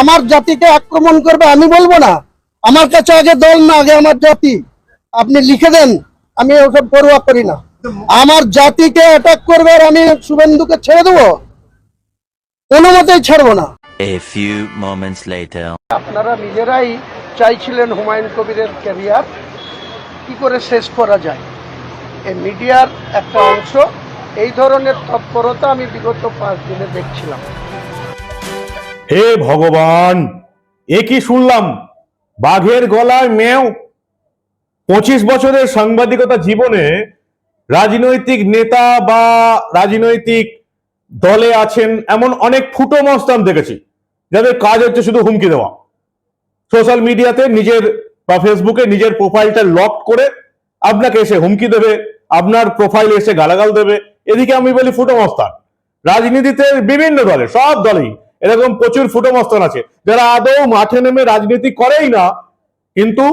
আমার জাতিকে আক্রমণ করবে আমি বলব না। আমার কাছে আগে দল না আগে আমার জাতি। আপনি লিখে দেন আমি ওসব পরোয়া করি না। আমার জাতিকে অ্যাটাক করবে আর আমি শুভেন্দুকে ছেড়ে দেবো। কোনো মতেই ছাড়বো না। A few moments later. আপনারা নিজেরাই চাইছিলেন হুমায়ুন কবিরের ক্যারিয়ার কি করে শেষ করা যায়? এই মিডিয়ার একটা অংশ এই ধরনের তৎপরতা আমি বিগত পাঁচ দিনে দেখছিলাম। হে ভগবান, এ কি শুনলাম? বাঘের গলায় মেও পঁচিশ বছরের সাংবাদিকতা জীবনে রাজনৈতিক নেতা বা রাজনৈতিক দলে আছেন এমন অনেক ফুটো মস্তান দেখেছি, যাদের কাজ হচ্ছে শুধু হুমকি দেওয়া। সোশ্যাল মিডিয়াতে নিজের বা ফেসবুকে নিজের প্রোফাইলটা লক করে আপনাকে এসে হুমকি দেবে, আপনার প্রোফাইলে এসে গালাগাল দেবে। এদিকে আমি বলি ফুটো মস্তান, রাজনীতিতে বিভিন্ন দলে, সব দলেই এরকম প্রচুর ফুটো মস্তান আছে। যারা আদৌ মাঠে নেমে রাজনীতি করেই না, কিন্তু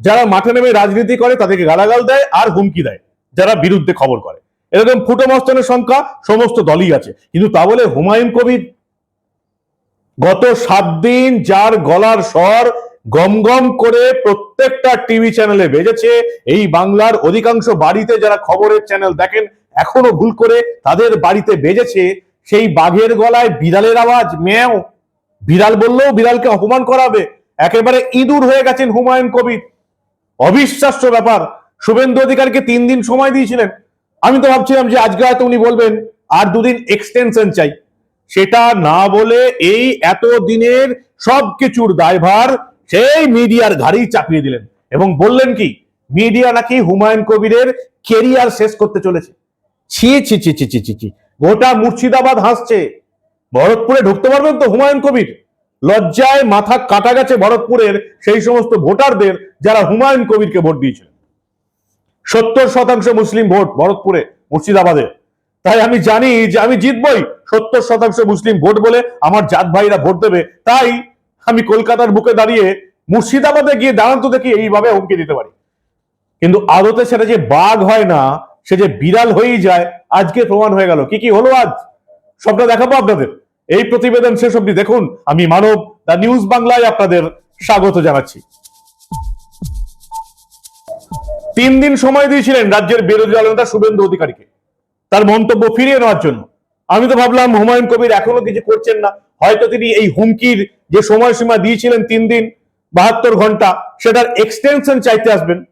যারা মাঠে নেমে রাজনীতি করে তাদেরকে গালাগাল দেয় আর হুমকি দেয়, যারা বিরুদ্ধে খবর করে। এরকম ফুটো মস্তানের সংখ্যা সমস্ত দলই আছে। কিন্তু তা বলে হুমায়ুন কবির গত সাত দিন যার গলার স্বর গম গম করে প্রত্যেকটা টিভি চ্যানেলে বেজেছে, এই বাংলার অধিকাংশ বাড়িতে যারা খবরের চ্যানেল দেখেন, এখনও ভুল করে তাদের বাড়িতে বেজেছে সেই বাঘের গলায় বিড়ালের আওয়াজ, ম্যাও। বিড়াল বললেও বিড়ালকে অপমান করাবে। একেবারে ইঁদুর হয়ে গেছেন হুমায়ুন কবির। অবিশ্বাস্য ব্যাপার। শুভেন্দু অধিকারকে তিন দিন সময় দিয়েছিলেন। আমি তো ভাবছিলাম যে আজকে হয়তো উনি বলবেন, আর দুদিন এক্সটেনশন চাই। সেটা না বলে এই এত দিনের সব কিছুর দায়ভার সেই মিডিয়ার ঘাড়েই চাপিয়ে দিলেন। এবং বললেন কি, মিডিয়া নাকি হুমায়ুন কবিরের কেরিয়ার শেষ করতে চলেছে। ছি ছি ছি ছি ছি ছি ছি। গোটা মুর্শিদাবাদ হাসছে। ভরতপুরে ঢুকতে পারবেন তো হুমায়ুন কবির? লজ্জায় মাথা কাটা গেছে ভরতপুরের সেই সমস্ত ভোটারদের যারা হুমায়ুন কবিরকে ভোট দিয়েছিলেন সত্তর শতাংশ মুসলিম ভোট ভরতপুরে, মুর্শিদাবাদে। তাই আমি জানি যে আমি জিতবই সত্তর শতাংশ মুসলিম ভোট বলে আমার জাত ভাইরা ভোট দেবে। তাই আমি কলকাতার বুকে দাঁড়িয়ে মুর্শিদাবাদে গিয়ে দাঁড়ান তো দেখি এইভাবে হুমকি দিতে পারি। কিন্তু আদতে সেটা যে বাঘ হয় না সে যে বিড়াল হয়েই যায়, আজকে প্রমাণ হয়ে গেল। কি কি হলো আজ? সবটা দেখাবো আপনাদের। এই প্রতিবেদন শেষ অব্দি দেখুন। আমি মানব দা নিউজ বাংলায় আপনাদের স্বাগত জানাচ্ছি। তিন দিন সময় দিয়েছিলেন রাজ্যের বিরোধী দলনেতা শুভেন্দু অধিকারীকে। তার মন্তব্য ফিরিয়ে নেওয়ার জন্য। আমি তো ভাবলাম, হুমায়ুন কবির এখনও কিছু করছেন না। হয়তো তিনি এই হুমকির যে সময়সীমা দিয়েছিলেন তিন দিন, বাহাত্তর ঘণ্টা, সেটার এক্সটেনশন চাইতে আসবেন।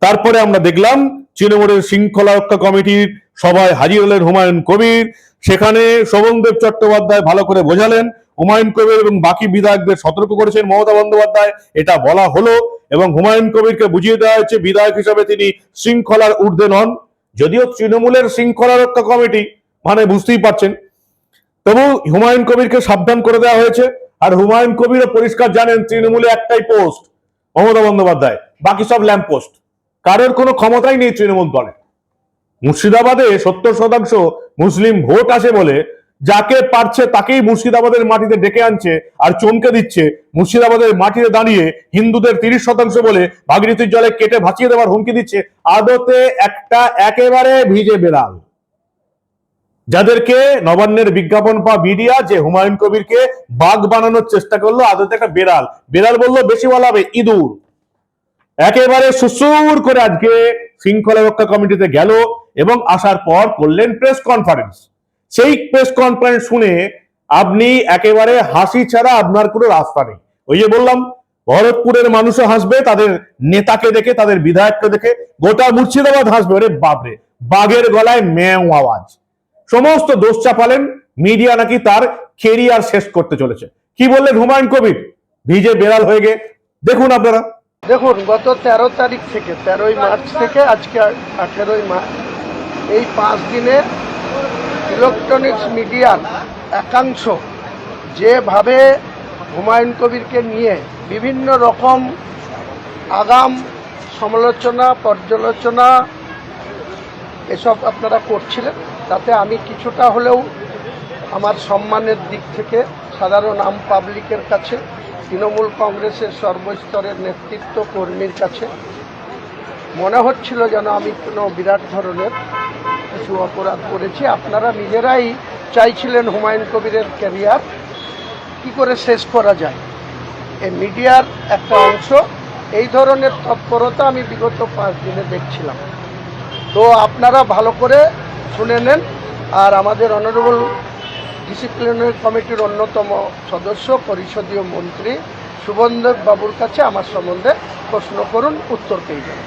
তারপরে আমরা দেখলাম তৃণমূলের শৃঙ্খলা রক্ষা কমিটির সভায় হাজির হলেন হুমায়ুন কবির। সেখানে শোভনদেব চট্টোপাধ্যায় ভালো করে বোঝালেন। হুমায়ুন কবির এবং বাকি বিধায়কদের সতর্ক করেছেন মমতা বন্দ্যোপাধ্যায়। এটা বলা হলো এবং হুমায়ুন কবিরকে বুঝিয়ে দেওয়া হয়েছে, বিধায়ক হিসাবে তিনি শৃঙ্খলার ঊর্ধ্বে নন। যদিও তৃণমূলের শৃঙ্খলা রক্ষা কমিটি মানে বুঝতেই পারছেন। তবু হুমায়ুন কবিরকে সাবধান করে দেওয়া হয়েছে। আর হুমায়ুন কবিরও পরিষ্কার জানেন, তৃণমূলে একটাই পোস্ট, মমতা বন্দ্যোপাধ্যায়। বাকি সব ল্যাম্প পোস্ট কারোর কোনো ক্ষমতাই নেই তৃণমূল দলে। মুর্শিদাবাদে সত্তর শতাংশ মুসলিম ভোট আসে বলে যাকে পারছে তাকেই মুর্শিদাবাদের মাটিতে ডেকে আনছে আর চমকে দিচ্ছে মুর্শিদাবাদের মাটিতে দাঁড়িয়ে হিন্দুদের তিরিশ শতাংশ বলে ভাগীরথীর জলে কেটে ভাসিয়ে দেওয়ার হুমকি দিচ্ছে আদতে একটা একেবারে ভিজে বেড়াল। যাদেরকে নবান্নের বিজ্ঞাপন পা মিডিয়া যে হুমায়ুন কবিরকে বাঘ বানানোর চেষ্টা করল, আদতে একটা বেড়াল। বেড়াল বলল, বেশি বলা হবে ইঁদুর। একেবারে সুসুর করে আজকে শৃঙ্খলা রক্ষা কমিটিতে গেল এবং আসার পর করলেন প্রেস কনফারেন্স সেই প্রেস কনফারেন্স শুনে আপনি একেবারে হাসি ছাড়া আপনার কোনো রাস্তা নেই। ওই যে বললাম, ভরতপুরের মানুষও হাসবে, তাদের নেতাকে দেখে, তাদের বিধায়ককে দেখে গোটা মুর্শিদাবাদ হাসবে। ওরে বাপরে, বাঘের গলায় ম্যাও আওয়াজ। সমস্ত দোষ চাপালেন মিডিয়া নাকি তার কেরিয়ার শেষ করতে চলেছে। কি বললেন হুমায়ুন কবির? ভিজে বেড়াল হয়ে গে দেখুন আপনারা। দেখুন, গত তেরো তারিখ থেকে, তেরোই মার্চ থেকে আজকে আঠেরোই মার্চ এই পাঁচ দিনে ইলেকট্রনিক্স মিডিয়ার একাংশ যেভাবে হুমায়ুন কবিরকে নিয়ে বিভিন্ন রকম আগাম সমালোচনা, পর্যালোচনা, এসব আপনারা করছিলেন, তাতে আমি কিছুটা হলেও আমার সম্মানের দিক থেকে সাধারণ আম পাবলিকের কাছে তৃণমূল কংগ্রেসের সর্বস্তরের নেতৃত্ব কর্মীর কাছে মনে হচ্ছিল যেন আমি কোনো বিরাট ধরনের কিছু অপরাধ করেছি। আপনারা নিজেরাই চাইছিলেন হুমায়ুন কবিরের ক্যারিয়ার কি করে শেষ করা যায়। এই মিডিয়ার একটা অংশ, এই ধরনের তৎপরতা আমি বিগত পাঁচ দিনে দেখছিলাম। তো আপনারা ভালো করে শুনে নেন আর আমাদের অনারেবল ডিসিপ্লিনারি কমিটির অন্যতম সদস্য পরিষদীয় মন্ত্রী সুবনদেব বাবুর কাছে আমার সম্বন্ধে প্রশ্ন করুন উত্তর পেয়ে যাবেন।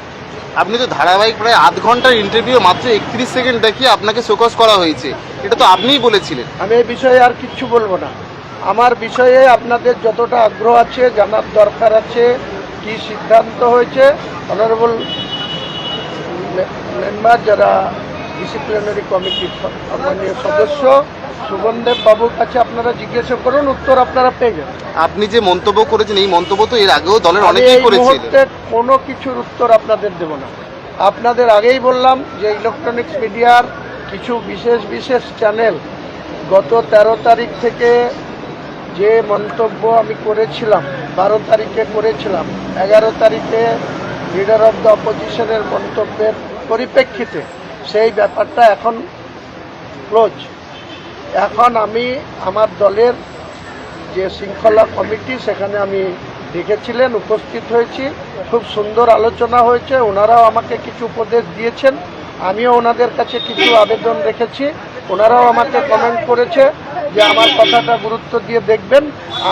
আপনি তো ধারাবাহিক প্রায় আধ ঘণ্টার ইন্টারভিউ মাত্র একত্রিশ সেকেন্ড দেখিয়ে আপনাকে শোকস করা হয়েছে। এটা তো আপনিই বলেছিলেন। আমি এই বিষয়ে আর কিচ্ছু বলব না। আমার বিষয়ে আপনাদের যতটা আগ্রহ আছে জানার দরকার আছে কি সিদ্ধান্ত হয়েছে অনারেবল মেম্বার যারা ডিসিপ্লিনারি কমিটির সম্মানীয় সদস্য সুবনদেব বাবুর কাছে আপনারা জিজ্ঞাসা করুন উত্তর আপনারা পেয়ে যাবেন। আপনি যে মন্তব্য করেছেন এই মন্তব্য তো এর আগেও দলের অনেকেই করেছিলেন। কোনো কিছুর উত্তর আপনাদের দেব না। আপনাদের আগেই বললাম যে ইলেকট্রনিক্স মিডিয়ার কিছু বিশেষ বিশেষ চ্যানেল গত তেরো তারিখ থেকে যে মন্তব্য আমি করেছিলাম বারো তারিখে করেছিলাম এগারো তারিখে লিডার অফ দ্য অপোজিশনের মন্তব্যের পরিপ্রেক্ষিতে সেই ব্যাপারটা এখন ক্লোজ এখন আমি আমার দলের যে শৃঙ্খলা কমিটি, সেখানে আমি দেখেছিলেন উপস্থিত হয়েছি। খুব সুন্দর আলোচনা হয়েছে। ওনারাও আমাকে কিছু উপদেশ দিয়েছেন। আমিও ওনাদের কাছে কিছু আবেদন রেখেছি। ওনারাও আমাকে কমেন্ট করেছে যে আমার কথাটা গুরুত্ব দিয়ে দেখবেন।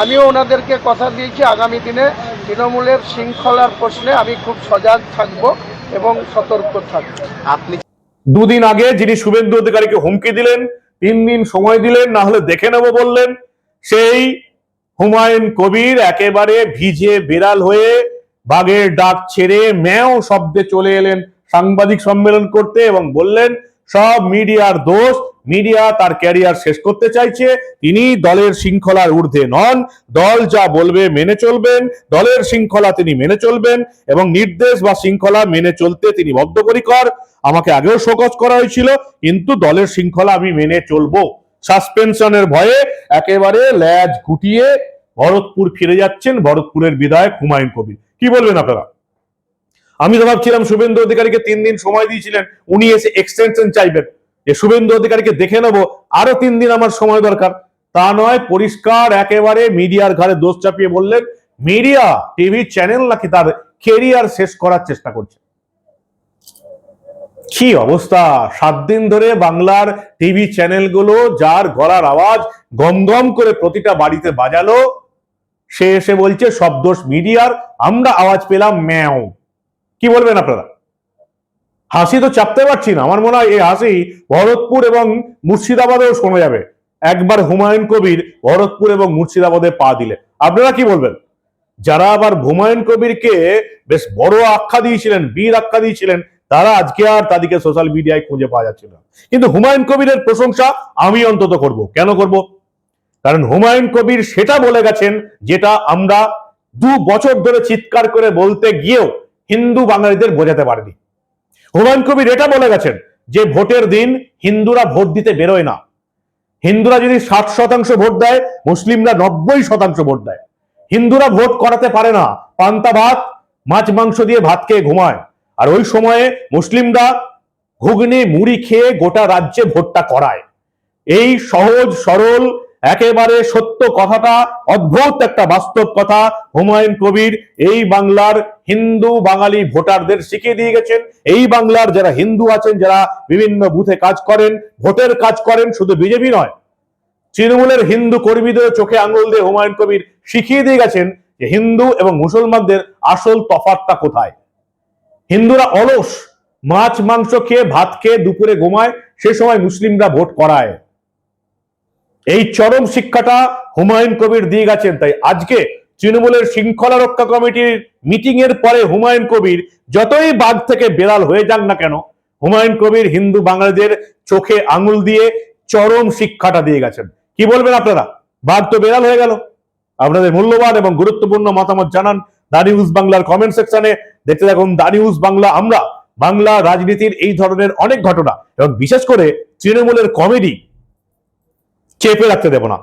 আমিও ওনাদেরকে কথা দিয়েছি। আগামী দিনে তৃণমূলের শৃঙ্খলার প্রশ্নে আমি খুব সজাগ থাকব এবং সতর্ক থাকব। আপনি দুদিন আগে যিনি শুভেন্দু অধিকারীকে হুমকি দিলেন তিন দিন সময় দিলেন, না হলে দেখে নেব বললেন। সেই হুমায়ুন কবির একেবারে ভিজে বেড়াল হয়ে বাঘের ডাক ছেড়ে ম্যাও শব্দে চলে এলেন। সাংবাদিক সম্মেলন করতে এবং বললেন সব মিডিয়ার দোষ। মিডিয়া তার ক্যারিয়ার শেষ করতে চাইছে। তিনি দলের শৃঙ্খলার ঊর্ধ্বে নন। দল যা বলবে মেনে চলবেন। দলের শৃঙ্খলা তিনি মেনে চলবেন এবং নির্দেশ বা শৃঙ্খলা মেনে চলতে তিনি বদ্ধপরিকর। আমাকে আগেও শোকজ করা হয়েছিল, কিন্তু দলের শৃঙ্খলা আমি মেনে চলবো। সাসপেনশনের ভয়ে একেবারে ল্যাজ গুটিয়ে ভরতপুর ফিরে যাচ্ছেন ভরতপুরের বিধায়ক হুমায়ুন কবির। কি বলবেন আপনারা? আমি তো ভাবছিলাম শুভেন্দু অধিকারীকে তিন দিন সময় দিয়েছিলেন, উনি এসে এক্সটেনশন চাইবেন। যে শুভেন্দু অধিকারীকে দেখে নেব, আরও তিন দিন আমার সময় দরকার। তা নয়, পরিষ্কার একেবারে মিডিয়ার ঘাড়ে দোষ চাপিয়ে বললেন, মিডিয়া, টিভি চ্যানেল নাকি তার কেরিয়ার শেষ করার চেষ্টা করছে? কি অবস্থা? সাত দিন ধরে বাংলার টিভি চ্যানেলগুলো, যার গলার আওয়াজ গম গম করে প্রতিটা বাড়িতে বাজালো, সে এসে বলছে, সব দোষ মিডিয়ার, আমরা আওয়াজ পেলাম ম্যাও। কি বলবেন আপনারা? হাসি তো চাপতে পারছি না। আমার মনে হয় এই হাসি ভরতপুর এবং মুর্শিদাবাদেও শোনা যাবে। একবার হুমায়ুন কবির ভরতপুর এবং মুর্শিদাবাদে পা দিলে। আপনারা কি বলবেন? যারা আবার হুমায়ুন কবিরকে বেশ বড় আখ্যা দিয়েছিলেন, বীর আখ্যা দিয়েছিলেন, তারা আজকে আর তাদেরকে সোশ্যাল মিডিয়ায় খুঁজে পাওয়া যাচ্ছে না। কিন্তু হুমায়ুন কবিরের প্রশংসা আমি অন্তত করব। কেন করব? কারণ হুমায়ুন কবির সেটা বলে গেছেন, যেটা আমরা দু বছর ধরে চিৎকার করে বলতে গিয়েও হিন্দু বাঙালিদের বোঝাতে পারেনি। হুমায়ুন কবির এটা বলে গেছেন যে ভোটের দিন হিন্দুরা ভোট দিতে বেরোয় না। হিন্দুরা যদি ষাট শতাংশ ভোট দেয়, মুসলিমরা নব্বই শতাংশ ভোট দেয়। হিন্দুরা ভোট করাতে পারে না। পান্তা ভাত, মাছ, মাংস দিয়ে ভাত খেয়ে ঘুমায়। আর ওই সময়ে মুসলিমরা ঘুগনি, মুড়ি খেয়ে গোটা রাজ্যে ভোটটা করায়। এই সহজ, সরল একেবারে সত্য কথাটা, অদ্ভুত একটা বাস্তব কথা হুমায়ুন কবির এই বাংলার হিন্দু বাঙালি ভোটারদের শিখিয়ে দিয়ে গেছেন। এই বাংলার যারা হিন্দু আছেন, যারা বিভিন্ন বুথে কাজ করেন, ভোটের কাজ করেন, শুধু বিজেপি নয়, তৃণমূলের হিন্দু কর্মীদের চোখে আঙুল দিয়ে হুমায়ুন কবির শিখিয়ে দিয়ে গেছেন যে হিন্দু এবং মুসলমানদের আসল তফাৎটা কোথায়। হিন্দুরা অলস, মাছ, মাংস খেয়ে, ভাত খেয়ে, দুপুরে ঘুমায়, সে সময় মুসলিমরা ভোট করায়। এই চরম শিক্ষাটা হুমায়ুন কবির দিয়ে গেছেন, তাই আজকে তৃণমূলের শৃঙ্খলা রক্ষা কমিটির মিটিং এর পরে হুমায়ুন কবির যতই বাঘ থেকে বেড়াল হয়ে যান না কেন, হুমায়ুন কবির হিন্দু বাঙালিদের চোখে আঙুল দিয়ে চরম শিক্ষাটা দিয়ে গেছেন। কি বলবেন আপনারা? বাঘ তো বেড়াল হয়ে গেল। আপনাদের মূল্যবান এবং গুরুত্বপূর্ণ মতামত জানান দা নিউজ বাংলার কমেন্ট সেকশনে দেখতে থাকুন দা নিউজ বাংলা। আমরা বাংলা রাজনীতির এই ধরনের অনেক ঘটনা এবং বিশেষ করে তৃণমূলের কমেডি চেপে রাখতে দেব না।